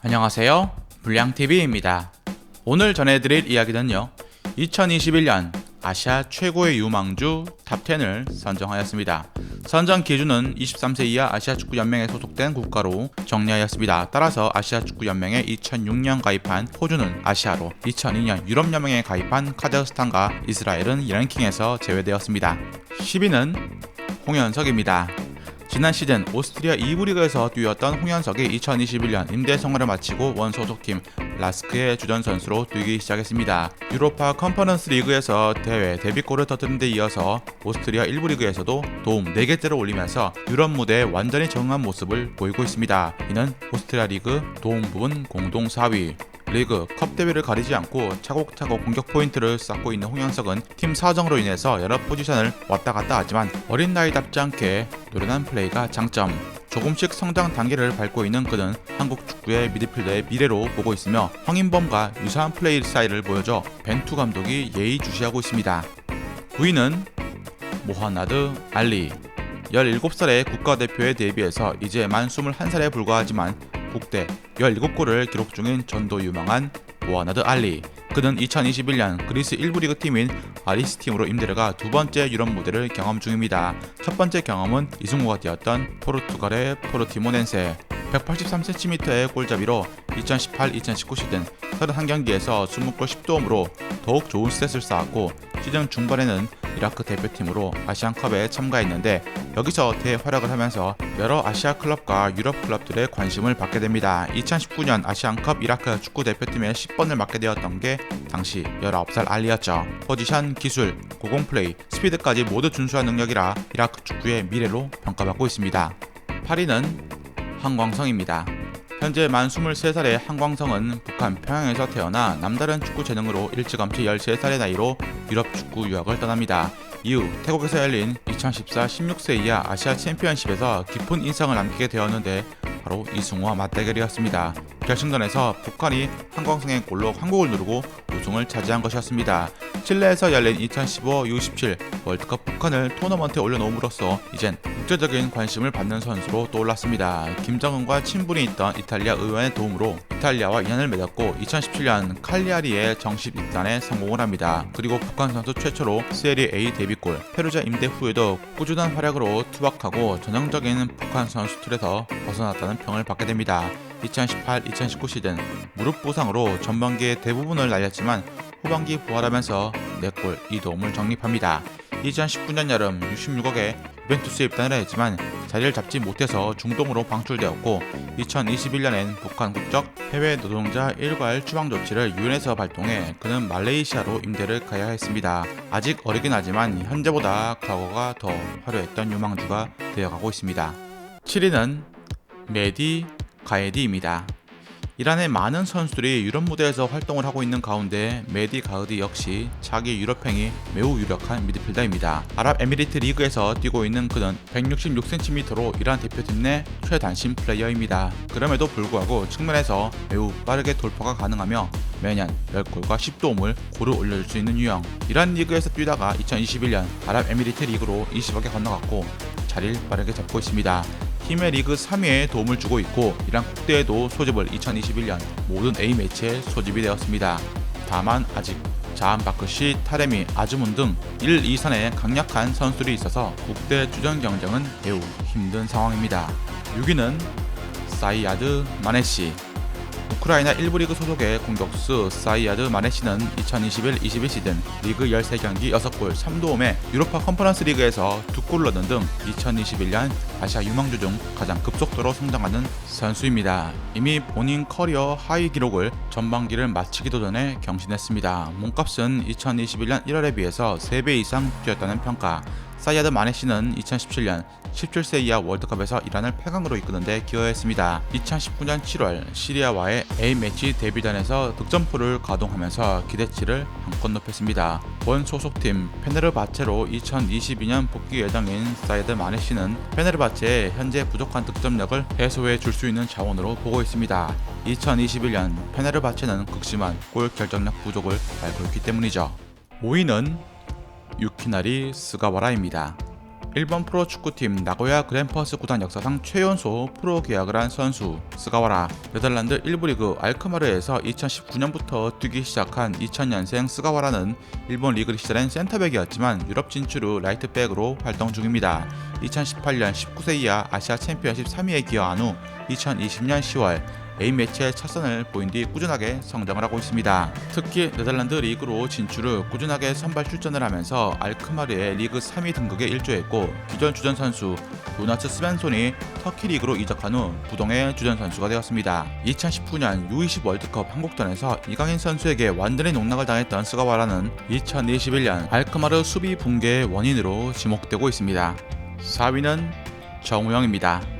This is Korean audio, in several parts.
안녕하세요. 불량TV입니다. 오늘 전해드릴 이야기는요. 2021년 아시아 최고의 유망주 탑10을 선정하였습니다. 선정 기준은 23세 이하 아시아 축구 연맹에 소속된 국가로 정리하였습니다. 따라서 아시아 축구 연맹에 2006년 가입한 호주는 아시아로, 2002년 유럽 연맹에 가입한 카자흐스탄과 이스라엘은 이 랭킹에서 제외되었습니다. 10위는 홍현석입니다. 지난 시즌 오스트리아 2부 리그에서 뛰었던 홍현석이 2021년 임대 생활을 마치고 원 소속팀 라스크의 주전 선수로 뛰기 시작했습니다. 유로파 컨퍼런스 리그에서 대회 데뷔골을 터뜨린 데 이어서 오스트리아 1부 리그에서도 도움 4개째를 올리면서 유럽 무대에 완전히 적응한 모습을 보이고 있습니다. 이는 오스트리아 리그 도움 부분 공동 4위, 리그 컵 대회를 가리지 않고 차곡차곡 공격 포인트를 쌓고 있는 홍현석은 팀 사정으로 인해서 여러 포지션을 왔다 갔다 하지만 어린 나이답지 않게 노련한 플레이가 장점. 조금씩 성장 단계를 밟고 있는 그는 한국 축구의 미드필더의 미래로 보고 있으며 황인범과 유사한 플레이 스타일을 보여줘 벤투 감독이 예의주시하고 있습니다. 9위는 모하나드 알리 17살의 국가대표에 데뷔해서 이제 만 21살에 불과하지만 국대 17골을 기록 중인 전도 유망한 모하나드 알리. 그는 2021년 그리스 1부 리그 팀인 아리스 팀으로 임대를 두 번째 유럽 무대를 경험 중입니다. 첫 번째 경험은 이승우가 뛰었던 포르투갈의 포르티모넨세. 183cm의 골잡이로 2018-2019 시즌 31경기에서 20골 10도움으로 더욱 좋은 스탯을 쌓았고 시즌 중반에는 이라크 대표팀으로 아시안컵에 참가했는데 여기서 대활약을 하면서 여러 아시아 클럽과 유럽 클럽들의 관심을 받게 됩니다. 2019년 아시안컵 이라크 축구 대표팀의 10번을 맡게 되었던 게 당시 19살 알리였죠. 포지션, 기술, 고공 플레이, 스피드까지 모두 준수한 능력이라 이라크 축구의 미래로 평가받고 있습니다. 8위는 한광성입니다. 현재 만 23살의 한광성은 북한 평양에서 태어나 남다른 축구 재능으로 일찌감치 13살의 나이로 유럽 축구 유학을 떠납니다. 이후 태국에서 열린 2014 16세 이하 아시아 챔피언십에서 깊은 인상을 남기게 되었는데 바로 이승우와 맞대결이었습니다. 결승전에서 북한이 한광성의 골로 한국을 누르고 우승을 차지한 것이었습니다. 칠레에서 열린 2015 U17 월드컵 북한을 토너먼트에 올려놓음으로써 이젠 국제적인 관심을 받는 선수로 떠올랐습니다. 김정은과 친분이 있던 이탈리아 의원의 도움으로 이탈리아와 인연을 맺었고 2017년 칼리아리에 정식 입단에 성공을 합니다. 그리고 북한 선수 최초로 세리 A 데뷔골, 페루자 임대 후에도 꾸준한 활약으로 투박하고 전형적인 북한 선수 틀에서 벗어났다는 평을 받게 됩니다. 2018-2019 시즌 무릎 부상으로 전반기의 대부분을 날렸지만 후반기 부활하면서 4골 2도움을 적립합니다. 2019년 여름 66억에 유벤투스에 입단을 했지만 자리를 잡지 못해서 중동으로 방출되었고 2021년엔 북한 국적 해외 노동자 일괄 추방 조치를 유엔에서 발동해 그는 말레이시아로 임대를 가야 했습니다. 아직 어리긴 하지만 현재보다 과거가 더 화려했던 유망주가 되어가고 있습니다. 7위는 메디 가에디입니다. 이란의 많은 선수들이 유럽 무대에서 활동을 하고 있는 가운데 메디 가으디 역시 자기 유럽행이 매우 유력한 미드필더입니다. 아랍에미리트 리그에서 뛰고 있는 그는 166cm로 이란 대표팀 내 최단심 플레이어입니다. 그럼에도 불구하고 측면에서 매우 빠르게 돌파가 가능하며 매년 10골과 10도움을 고루 올려줄 수 있는 유형. 이란 리그에서 뛰다가 2021년 아랍에미리트 리그로 20억에 건너갔고 자리를 빠르게 잡고 있습니다. 팀의 리그 3위에 도움을 주고 있고 이란 국대에도 소집을 2021년 모든 A매치에 소집이 되었습니다. 다만 아직 자한 바크시, 타레미, 아즈문 등 1, 2선에 강력한 선수들이 있어서 국대 주전 경쟁은 매우 힘든 상황입니다. 6위는 사이야드 마네시 우크라이나 1부 리그 소속의 공격수 사이야드 마네시는 2021-22 시즌 리그 13경기 6골 3도움에 유로파 컨퍼런스 리그에서 2골을 넣는 등 2021년 아시아 유망주 중 가장 급속도로 성장하는 선수입니다. 이미 본인 커리어 하위 기록을 전반기를 마치기도 전에 경신했습니다. 몸값은 2021년 1월에 비해서 3배 이상 뛰었다는 평가. 사이아드 마네시는 2017년 17세 이하 월드컵에서 이란을 8강으로 이끄는데 기여했습니다. 2019년 7월 시리아와의 A매치 데뷔전에서 득점포를 가동하면서 기대치를 한껏 높였습니다. 본 소속팀 페네르바체로 2022년 복귀 예정인 사이아드 마네시는 페네르바체의 현재 부족한 득점력을 해소해 줄 수 있는 자원으로 보고 있습니다. 2021년 페네르바체는 극심한 골 결정력 부족을 앓고 있기 때문이죠. 5위는 유 키나리 스가와라입니다. 일본 프로축구팀 나고야 그랜퍼스 구단 역사상 최연소 프로 계약을 한 선수 스가와라 네덜란드 1부 리그 알크마르에서 2019년부터 뛰기 시작한 2000년생 스가와라는 일본 리그 시절엔 센터백이었지만 유럽 진출 후 라이트백으로 활동 중입니다. 2018년 19세 이하 아시아 챔피언십 3위에 기여한 후 2020년 10월 A매치에 첫 선을 보인 뒤 꾸준하게 성장을 하고 있습니다. 특히 네덜란드 리그로 진출 후 꾸준하게 선발 출전을 하면서 알크마르의 리그 3위 등극에 일조했고 기존 주전 선수 요나츠 스벤손이 터키 리그로 이적한 후 부동의 주전 선수가 되었습니다. 2019년 U20 월드컵 한국전에서 이강인 선수에게 완전히 농락을 당했던 스가와라는 2021년 알크마르 수비 붕괴의 원인으로 지목되고 있습니다. 4위는 정우영입니다.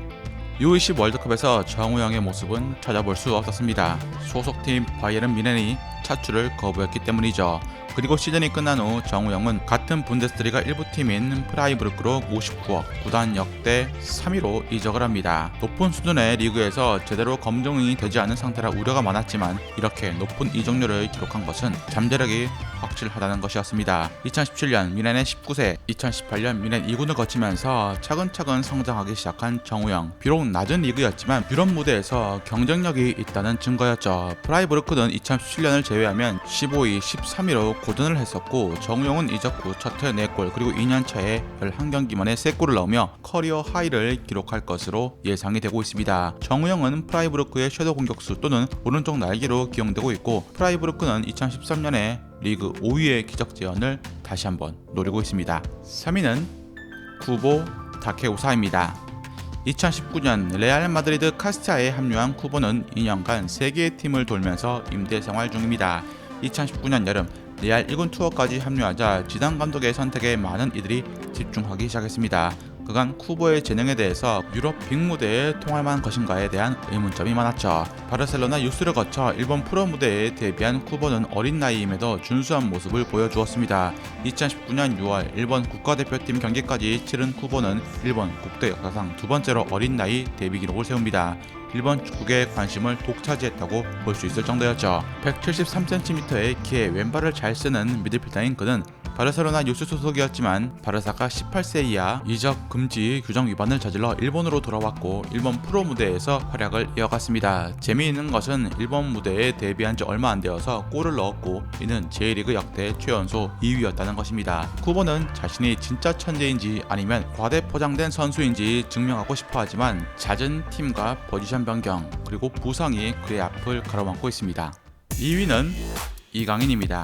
U20 월드컵에서 정우영의 모습은 찾아볼 수 없었습니다. 소속팀 바이에른 미넨이 차출을 거부했기 때문이죠. 그리고 시즌이 끝난 후 정우영은 같은 분데스리가 1부 팀인 프라이브르크로 59억, 구단 역대 3위로 이적을 합니다. 높은 수준의 리그에서 제대로 검증이 되지 않은 상태라 우려가 많았지만 이렇게 높은 이적료를 기록한 것은 잠재력이 확실하다는 것이었습니다. 2017년 미넨의 19세, 2018년 미넨 2군을 거치면서 차근차근 성장하기 시작한 정우영. 비록 낮은 리그였지만 유럽 무대에서 경쟁력이 있다는 증거였죠. 프라이브르크는 2017년을 제외하면 15위, 13위로 고전을 했었고 정우영은 이적 후첫해 4골 그리고 2년 차에 11경기 만에 3골을 넣으며 커리어 하이를 기록할 것으로 예상이 되고 있습니다. 정우영은 프라이브르크의 섀도우 공격수 또는 오른쪽 날개로 기용되고 있고 프라이브르크는 2013년에 리그 5위의 기적 재현을 다시 한번 노리고 있습니다. 3위는 쿠보 다케우사입니다. 2019년 레알 마드리드 카스티아에 합류한 쿠보는 2년간 세 개의 팀을 돌면서 임대 생활 중입니다. 2019년 여름 레알 1군 투어까지 합류하자 지단 감독의 선택에 많은 이들이 집중하기 시작했습니다. 그간 쿠보의 재능에 대해서 유럽 빅무대에 통할 만한 것인가에 대한 의문점이 많았죠. 바르셀로나 유스를 거쳐 일본 프로 무대에 데뷔한 쿠보는 어린 나이임에도 준수한 모습을 보여주었습니다. 2019년 6월 일본 국가대표팀 경기까지 치른 쿠보는 일본 국대 역사상 두 번째로 어린 나이 데뷔 기록을 세웁니다. 일본 축구계의 관심을 독차지했다고 볼 수 있을 정도였죠. 173cm의 키에 왼발을 잘 쓰는 미드필더인 그는 바르셀로나 유스 소속이었지만 바르사가 18세 이하 이적 금지 규정 위반을 저질러 일본으로 돌아왔고 일본 프로 무대에서 활약을 이어갔습니다. 재미있는 것은 일본 무대에 데뷔한 지 얼마 안 되어서 골을 넣었고 이는 J리그 역대 최연소 2위였다는 것입니다. 쿠보는 자신이 진짜 천재인지 아니면 과대 포장된 선수인지 증명하고 싶어 하지만 잦은 팀과 포지션 변경 그리고 부상이 그의 앞을 가로막고 있습니다. 2위는 이강인입니다.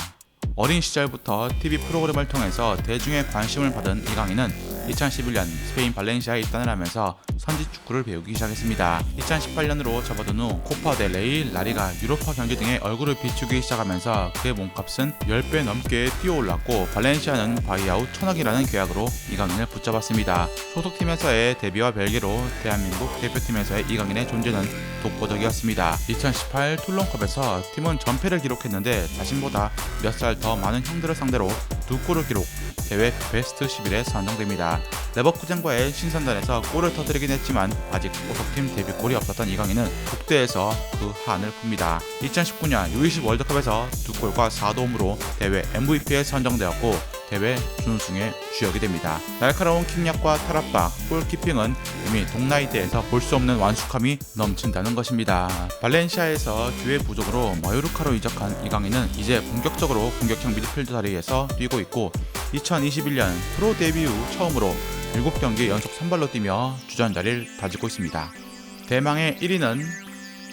어린 시절부터 TV 프로그램을 통해서 대중의 관심을 받은 이강인은 2011년 스페인 발렌시아에 입단을 하면서 선지 축구를 배우기 시작했습니다. 2018년으로 접어든 후 코파 델 레이, 라리가, 유로파 경기 등의 얼굴을 비추기 시작하면서 그의 몸값은 10배 넘게 뛰어올랐고 발렌시아는 바이아웃 천억이라는 계약으로 이강인을 붙잡았습니다. 소속팀에서의 데뷔와 별개로 대한민국 대표팀에서의 이강인의 존재는 독보적이었습니다. 2018 툴론컵에서 팀은 전패를 기록했는데 자신보다 몇 살 더 많은 형들을 상대로 두 골을 기록, 대회 베스트 11에 선정됩니다. 레버쿠젠과의 신선전에서 골을 터뜨리긴 했지만 아직 소속팀 데뷔골이 없었던 이강인은 국대에서 그 한을 풉니다. 2019년 U20 월드컵에서 두 골과 4도움으로 대회 MVP에 선정되었고 대회 준우승의 주역이 됩니다. 날카로운 킥력과 탈압박, 골키핑은 이미 동나이대에서 볼 수 없는 완숙함이 넘친다는 것입니다. 발렌시아에서 기회 부족으로 마요르카로 이적한 이강인은 이제 본격적으로 공격형 미드필드 자리에서 뛰고 있고 2021년 프로 데뷔 후 처음으로 7경기 연속 선발로 뛰며 주전 자리를 다지고 있습니다. 대망의 1위는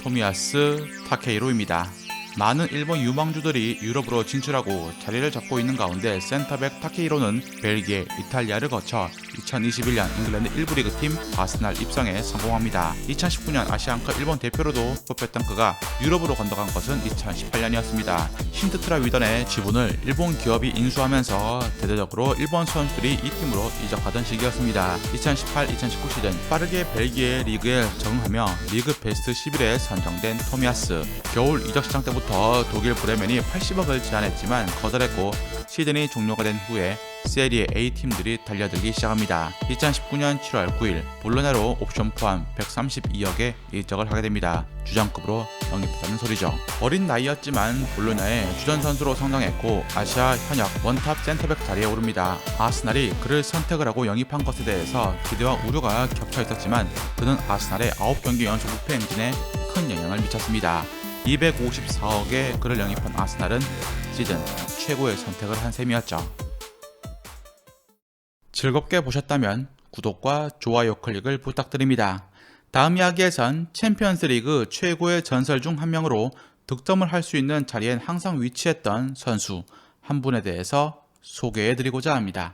토미아스 타케이로입니다. 많은 일본 유망주들이 유럽으로 진출하고 자리를 잡고 있는 가운데 센터백 타케이로는 벨기에, 이탈리아를 거쳐 2021년 잉글랜드 1부 리그 팀 아스날 입성에 성공합니다. 2019년 아시안컵 일본 대표로도 뽑혔던 그가 유럽으로 건너간 것은 2018년이었습니다. 힌트트라 위던의 지분을 일본 기업이 인수하면서 대대적으로 일본 선수들이 이 팀으로 이적하던 시기였습니다. 2018-2019 시즌 빠르게 벨기에 리그에 적응하며 리그 베스트 11에 선정된 토미아스. 겨울 이적 시장 때부터 독일 브레멘이 80억을 제안했지만 거절했고 시즌이 종료가 된 후에 세리에 A 팀들이 달려들기 시작합니다. 2019년 7월 9일 볼로냐로 옵션 포함 132억의 이적을 하게 됩니다. 주장급으로 영입했다는 소리죠. 어린 나이였지만 볼로냐의 주전 선수로 성장했고 아시아 현역 원탑 센터백 자리에 오릅니다. 아스날이 그를 선택을 하고 영입한 것에 대해서 기대와 우려가 겹쳐 있었지만 그는 아스날의 9경기 연속 무패 행진에 큰 영향을 미쳤습니다. 254억에 그를 영입한 아스날은 시즌 최고의 선택을 한 셈이었죠. 즐겁게 보셨다면 구독과 좋아요 클릭을 부탁드립니다. 다음 이야기에선 챔피언스 리그 최고의 전설 중 한 명으로 득점을 할 수 있는 자리엔 항상 위치했던 선수 한 분에 대해서 소개해 드리고자 합니다.